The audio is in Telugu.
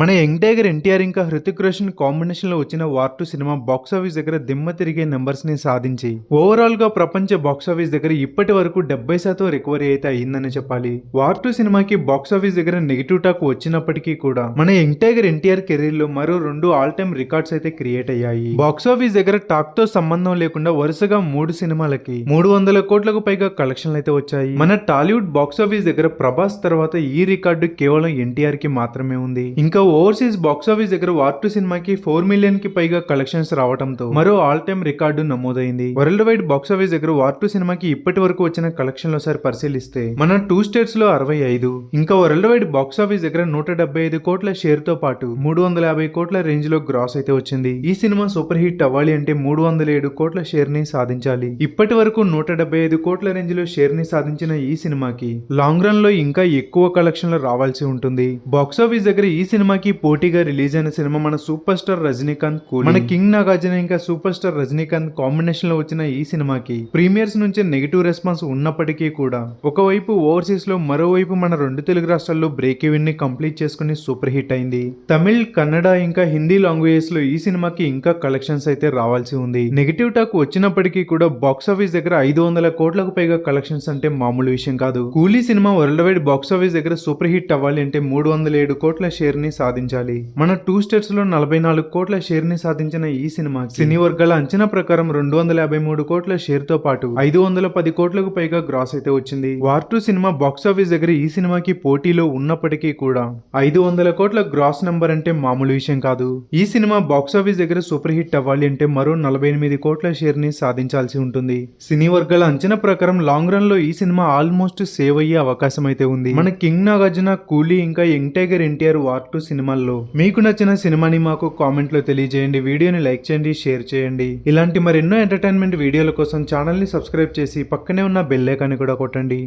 మన యంగ్ టైగర్ ఎన్టీఆర్ ఇంకా హృతిక్ రోషన్ కాంబినేషన్లో వచ్చిన వార్ టూ సినిమా బాక్స్ ఆఫీస్ దగ్గర దిమ్మ తిరిగే నెంబర్స్ని సాధించి. ఓవరాల్గా ప్రపంచ బాక్స్ ఆఫీస్ దగ్గర ఇప్పటి వరకు డెబ్బై శాతం రికవరీ అయితే అయిందని చెప్పాలి. వార్ టూ సినిమాకి బాక్స్ ఆఫీస్ దగ్గర నెగిటివ్ టాక్ వచ్చినప్పటికీ కూడా మన యంగ్ టైగర్ ఎన్టీఆర్ కెరీర్లో మరో రెండు ఆల్ టైమ్ రికార్డ్స్ అయితే క్రియేట్ అయ్యాయి. బాక్స్ ఆఫీస్ దగ్గర టాక్తో సంబంధం లేకుండా వరుసగా మూడు సినిమాలకి మూడు వందల కోట్లకు పైగా కలెక్షన్లు అయితే వచ్చాయి. మన టాలీవుడ్ బాక్స్ ఆఫీస్ దగ్గర ప్రభాస్ తర్వాత ఈ రికార్డు కేవలం ఎన్టీఆర్కి మాత్రమే ఉంది. ఇంకా ఓవర్సీస్ బాక్స్ ఆఫీస్ దగ్గర వార్ టూ సినిమాకి ఫోర్ మిలియన్కి పైగా కలెక్షన్స్ రావడంతో మరో ఆల్ టైమ్ రికార్డు నమోదైంది. వరల్డ్ వైడ్ బాక్స్ ఆఫీస్ దగ్గర వార్ టూ సినిమాకి ఇప్పటి వరకు వచ్చిన కలెక్షన్లో ఒకసారి పరిశీలిస్తే మన టూ స్టేట్స్లో అరవై ఐదు ఇంకా వరల్డ్ వైడ్ బాక్స్ ఆఫీస్ దగ్గర నూట డెబ్బై ఐదు కోట్ల షేర్తో పాటు మూడు వందల యాభై కోట్ల రేంజ్లో గ్రాస్ అయితే వచ్చింది. ఈ సినిమా సూపర్ హిట్ అవ్వాలి అంటే మూడు వందల ఏడు కోట్ల షేర్ని సాధించాలి. ఇప్పటి వరకు నూట డెబ్బై ఐదు కోట్ల రేంజ్లో షేర్ని సాధించిన ఈ సినిమాకి లాంగ్ రన్లో ఇంకా ఎక్కువ కలెక్షన్లు రావాల్సి ఉంటుంది. బాక్స్ ఆఫీస్ దగ్గర ఈ సినిమా సినిమాకి పోటీగా రిలీజ్ అయిన సినిమా మన సూపర్ స్టార్ రజనీకాంత్ కూలీ. మన కింగ్ నాగార్జున ఇంకా సూపర్ స్టార్ రజనీకాంత్ కాంబినేషన్లో వచ్చిన ఈ సినిమాకి ప్రీమియర్స్ నుంచి నెగిటివ్ రెస్పాన్స్ ఉన్నప్పటికీ కూడా ఒకవైపు ఓవర్సీస్లో మరోవైపు మన రెండు తెలుగు రాష్ట్రాల్లో బ్రేక్ ఈవెన్ని కంప్లీట్ చేసుకుని సూపర్ హిట్ అయింది. తమిళ్ కన్నడ ఇంకా హిందీ లాంగ్వేజెస్లో ఈ సినిమాకి ఇంకా కలెక్షన్స్ అయితే రావాల్సి ఉంది. నెగిటివ్ టాక్ వచ్చినప్పటికీ కూడా బాక్స్ ఆఫీస్ దగ్గర ఐదు వందల కోట్లకు పైగా కలెక్షన్స్ అంటే మామూలు విషయం కాదు. Coolie cinema worldwide box office దగ్గర సూపర్ హిట్ అవ్వాలి అంటే మూడు వందల ఏడు కోట్ల షేర్ని సాధించాలి. మన టూ స్టేట్స్లో నలభై నాలుగు కోట్ల షేర్ని సాధించిన ఈ సినిమా సినీ వర్గాల అంచనా ప్రకారం రెండు వందల యాభై మూడు కోట్ల షేర్తో పాటు ఐదు వందల పది కోట్లకు పైగా గ్రాస్ అయితే వచ్చింది. వార్ టూ సినిమా బాక్స్ ఆఫీస్ దగ్గర ఈ సినిమాకి పోటీలో ఉన్నప్పటికీ కూడా ఐదు వందల కోట్ల గ్రాస్ నెంబర్ అంటే మామూలు విషయం కాదు. ఈ సినిమా బాక్స్ ఆఫీస్ దగ్గర సూపర్ హిట్ అవ్వాలి అంటే మరో నలభై ఎనిమిది కోట్ల షేర్ని సాధించాల్సి ఉంటుంది. సినీ వర్గాల అంచనా ప్రకారం లాంగ్ రన్లో ఈ సినిమా ఆల్మోస్ట్ సేవ్ అయ్యే అవకాశం అయితే ఉంది. మన కింగ్ నాగార్జున కూలీ ఇంకా young tiger NTR war two సినిమాల్లో. మీకు నచ్చిన సినిమాని మాకు కామెంట్లో తెలియజేయండి వీడియోని లైక్ చేయండి షేర్ చేయండి. ఇలాంటి మరెన్నో ఎంటర్టైన్మెంట్ వీడియోల కోసం ఛానల్ని సబ్స్క్రైబ్ చేసి పక్కనే ఉన్న బెల్ ఐకాన్ని కూడా కొట్టండి.